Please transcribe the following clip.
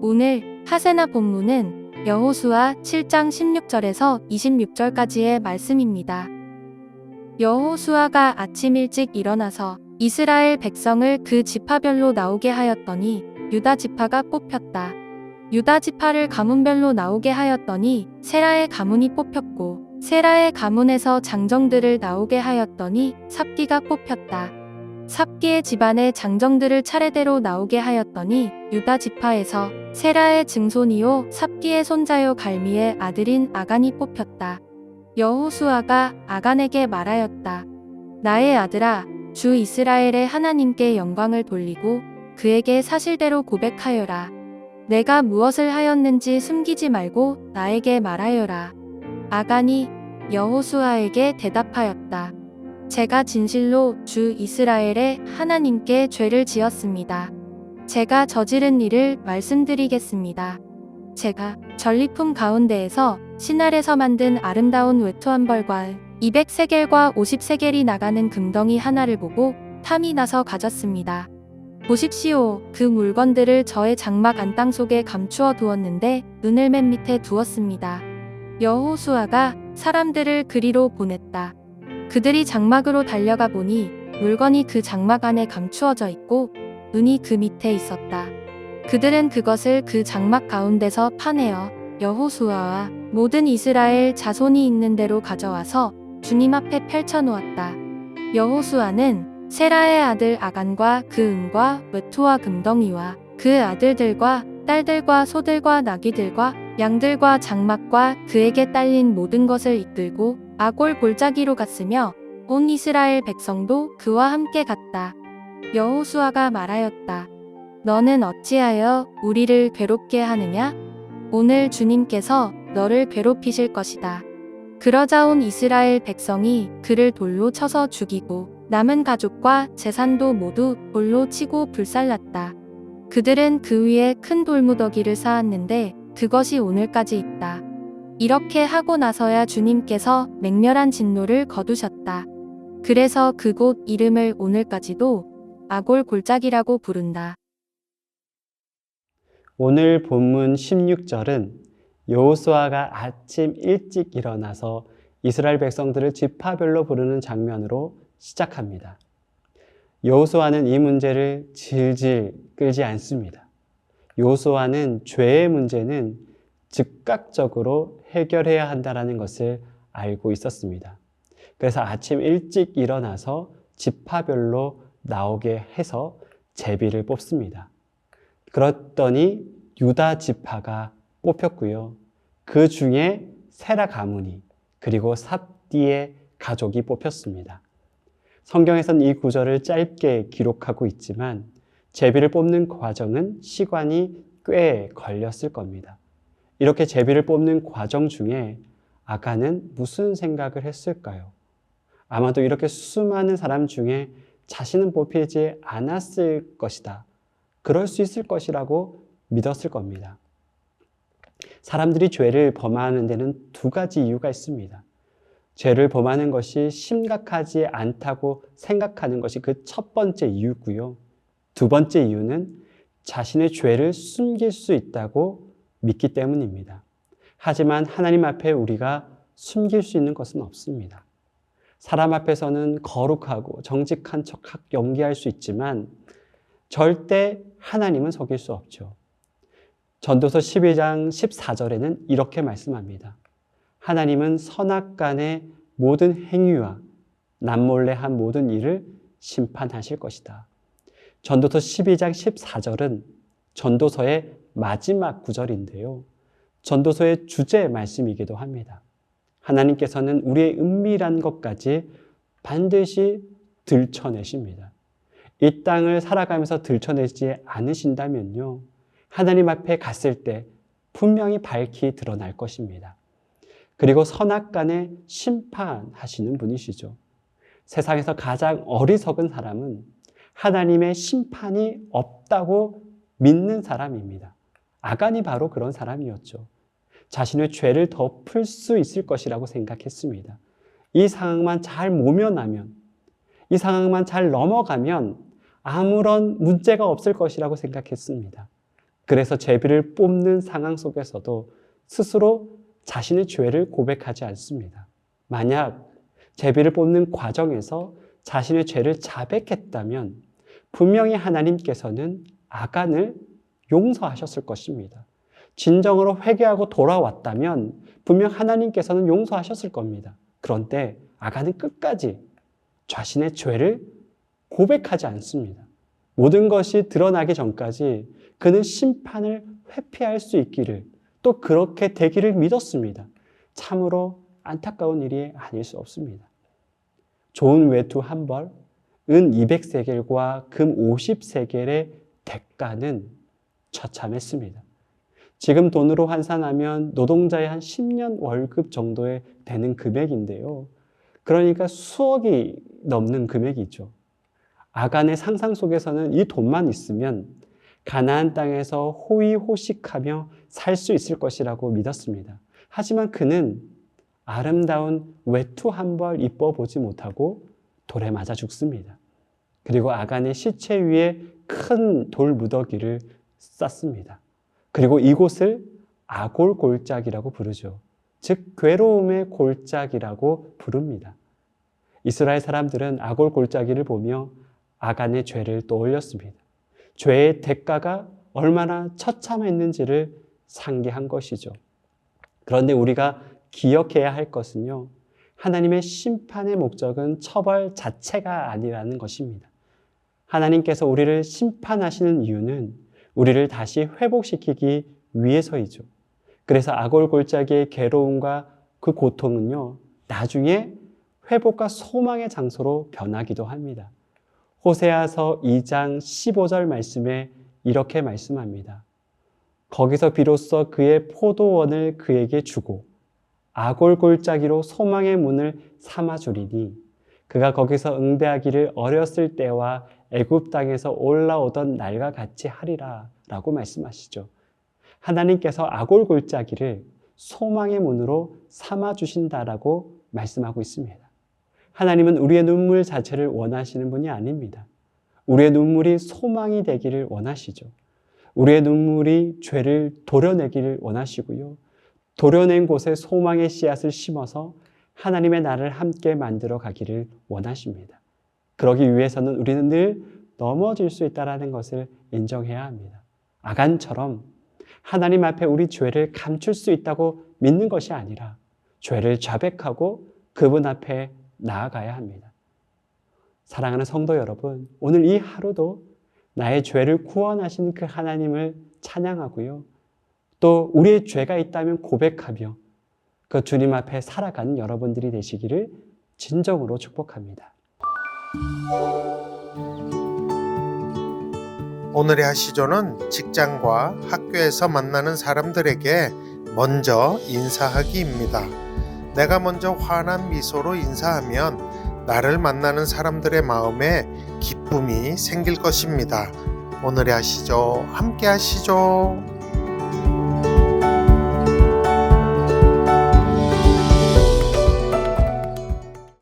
오늘 하세나 본문은 여호수아 7장 16절에서 26절까지의 말씀입니다. 여호수아가 아침 일찍 일어나서 이스라엘 백성을 그 지파별로 나오게 하였더니 유다 지파가 뽑혔다. 유다 지파를 가문별로 나오게 하였더니 세라의 가문이 뽑혔고 세라의 가문에서 장정들을 나오게 하였더니 삽디가 뽑혔다. 삽디의 집안의 장정들을 차례대로 나오게 하였더니 유다 지파에서 세라의 증손이요 삽디의 손자요 갈미의 아들인 아간이 뽑혔다. 여호수아가 아간에게 말하였다. 나의 아들아 주 이스라엘의 하나님께 영광을 돌리고 그에게 사실대로 고백하여라. 내가 무엇을 하였는지 숨기지 말고 나에게 말하여라. 아간이 여호수아에게 대답하였다. 제가 진실로 주 이스라엘의 하나님께 죄를 지었습니다. 제가 저지른 일을 말씀드리겠습니다. 제가 전리품 가운데에서 신알에서 만든 아름다운 외투 한 벌과 200세겔과 50세겔이 나가는 금덩이 하나를 보고 탐이 나서 가졌습니다. 보십시오. 그 물건들을 저의 장막 안땅 속에 감추어 두었는데 눈을 맨 밑에 두었습니다. 여호수아가 사람들을 그리로 보냈다. 그들이 장막으로 달려가 보니 물건이 그 장막 안에 감추어져 있고 눈이 그 밑에 있었다. 그들은 그것을 그 장막 가운데서 파내어 여호수아와 모든 이스라엘 자손이 있는 대로 가져와서 주님 앞에 펼쳐 놓았다. 여호수아는 세라의 아들 아간과 그 은과 외투와 금덩이와 그 아들들과 딸들과 소들과 나귀들과 양들과 장막과 그에게 딸린 모든 것을 이끌고 아골 골짜기로 갔으며 온 이스라엘 백성도 그와 함께 갔다. 여호수아가 말하였다. 너는 어찌하여 우리를 괴롭게 하느냐? 오늘 주님께서 너를 괴롭히실 것이다. 그러자 온 이스라엘 백성이 그를 돌로 쳐서 죽이고 남은 가족과 재산도 모두 돌로 치고 불살랐다. 그들은 그 위에 큰 돌무더기를 쌓았는데 그것이 오늘까지 있다. 이렇게 하고 나서야 주님께서 맹렬한 진노를 거두셨다. 그래서 그곳 이름을 오늘까지도 아골 골짜기라고 부른다. 오늘 본문 16절은 여호수아가 아침 일찍 일어나서 이스라엘 백성들을 지파별로 부르는 장면으로 시작합니다. 여호수아는 이 문제를 질질 끌지 않습니다. 여호수아는 죄의 문제는 즉각적으로 해결해야 한다는 것을 알고 있었습니다. 그래서 아침 일찍 일어나서 지파별로 나오게 해서 제비를 뽑습니다. 그랬더니 유다 지파가 뽑혔고요. 그 중에 세라 가문이 그리고 삽디의 가족이 뽑혔습니다. 성경에서는 이 구절을 짧게 기록하고 있지만 제비를 뽑는 과정은 시간이 꽤 걸렸을 겁니다. 이렇게 제비를 뽑는 과정 중에 아가는 무슨 생각을 했을까요? 아마도 이렇게 수많은 사람 중에 자신은 뽑히지 않았을 것이다. 그럴 수 있을 것이라고 믿었을 겁니다. 사람들이 죄를 범하는 데는 두 가지 이유가 있습니다. 죄를 범하는 것이 심각하지 않다고 생각하는 것이 그 첫 번째 이유고요. 두 번째 이유는 자신의 죄를 숨길 수 있다고 믿기 때문입니다. 하지만 하나님 앞에 우리가 숨길 수 있는 것은 없습니다. 사람 앞에서는 거룩하고 정직한 척 연기할 수 있지만 절대 하나님은 속일 수 없죠. 전도서 12장 14절에는 이렇게 말씀합니다. 하나님은 선악간의 모든 행위와 남몰래 한 모든 일을 심판하실 것이다. 전도서 12장 14절은 전도서의 마지막 구절인데요. 전도서의 주제 말씀이기도 합니다. 하나님께서는 우리의 은밀한 것까지 반드시 들춰내십니다. 이 땅을 살아가면서 들춰내지 않으신다면요. 하나님 앞에 갔을 때 분명히 밝히 드러날 것입니다. 그리고 선악 간에 심판하시는 분이시죠. 세상에서 가장 어리석은 사람은 하나님의 심판이 없다고 믿는 사람입니다. 아간이 바로 그런 사람이었죠. 자신의 죄를 덮을 수 있을 것이라고 생각했습니다. 이 상황만 잘 모면하면, 이 상황만 잘 넘어가면 아무런 문제가 없을 것이라고 생각했습니다. 그래서 제비를 뽑는 상황 속에서도 스스로 자신의 죄를 고백하지 않습니다. 만약 제비를 뽑는 과정에서 자신의 죄를 자백했다면 분명히 하나님께서는 아간을 용서하셨을 것입니다. 진정으로 회개하고 돌아왔다면 분명 하나님께서는 용서하셨을 겁니다. 그런데 아간은 끝까지 자신의 죄를 고백하지 않습니다. 모든 것이 드러나기 전까지 그는 심판을 회피할 수 있기를 또 그렇게 되기를 믿었습니다. 참으로 안타까운 일이 아닐 수 없습니다. 좋은 외투 한 벌, 은 200세겔과 금 50세겔의 대가는 처참했습니다. 지금 돈으로 환산하면 노동자의 한 10년 월급 정도에 되는 금액인데요. 그러니까 수억이 넘는 금액이죠. 아간의 상상 속에서는 이 돈만 있으면 가나안 땅에서 호의호식하며 살 수 있을 것이라고 믿었습니다. 하지만 그는 아름다운 외투 한 벌 입어 보지 못하고 돌에 맞아 죽습니다. 그리고 아간의 시체 위에 큰 돌 무더기를 쌓습니다. 그리고 이곳을 아골 골짜기라고 부르죠. 즉 괴로움의 골짜기라고 부릅니다. 이스라엘 사람들은 아골 골짜기를 보며 아간의 죄를 떠올렸습니다. 죄의 대가가 얼마나 처참했는지를 상기한 것이죠. 그런데 우리가 기억해야 할 것은요. 하나님의 심판의 목적은 처벌 자체가 아니라는 것입니다. 하나님께서 우리를 심판하시는 이유는 우리를 다시 회복시키기 위해서이죠. 그래서 아골 골짜기의 괴로움과 그 고통은요, 나중에 회복과 소망의 장소로 변하기도 합니다. 호세아서 2장 15절 말씀에 이렇게 말씀합니다. 거기서 비로소 그의 포도원을 그에게 주고 아골 골짜기로 소망의 문을 삼아 주리니 그가 거기서 응대하기를 어렸을 때와 애굽 땅에서 올라오던 날과 같이 하리라 라고 말씀하시죠. 하나님께서 아골 골짜기를 소망의 문으로 삼아 주신다라고 말씀하고 있습니다. 하나님은 우리의 눈물 자체를 원하시는 분이 아닙니다. 우리의 눈물이 소망이 되기를 원하시죠. 우리의 눈물이 죄를 도려내기를 원하시고요. 도려낸 곳에 소망의 씨앗을 심어서 하나님의 나를 함께 만들어 가기를 원하십니다. 그러기 위해서는 우리는 늘 넘어질 수 있다는 것을 인정해야 합니다. 아간처럼 하나님 앞에 우리 죄를 감출 수 있다고 믿는 것이 아니라 죄를 자백하고 그분 앞에 나아가야 합니다. 사랑하는 성도 여러분, 오늘 이 하루도 나의 죄를 구원하신 그 하나님을 찬양하고요. 또 우리의 죄가 있다면 고백하며 그 주님 앞에 살아가는 여러분들이 되시기를 진정으로 축복합니다. 오늘의 하시조는 직장과 학교에서 만나는 사람들에게 먼저 인사하기입니다. 내가 먼저 환한 미소로 인사하면 나를 만나는 사람들의 마음에 기쁨이 생길 것입니다. 오늘의 하시죠. 함께 하시죠.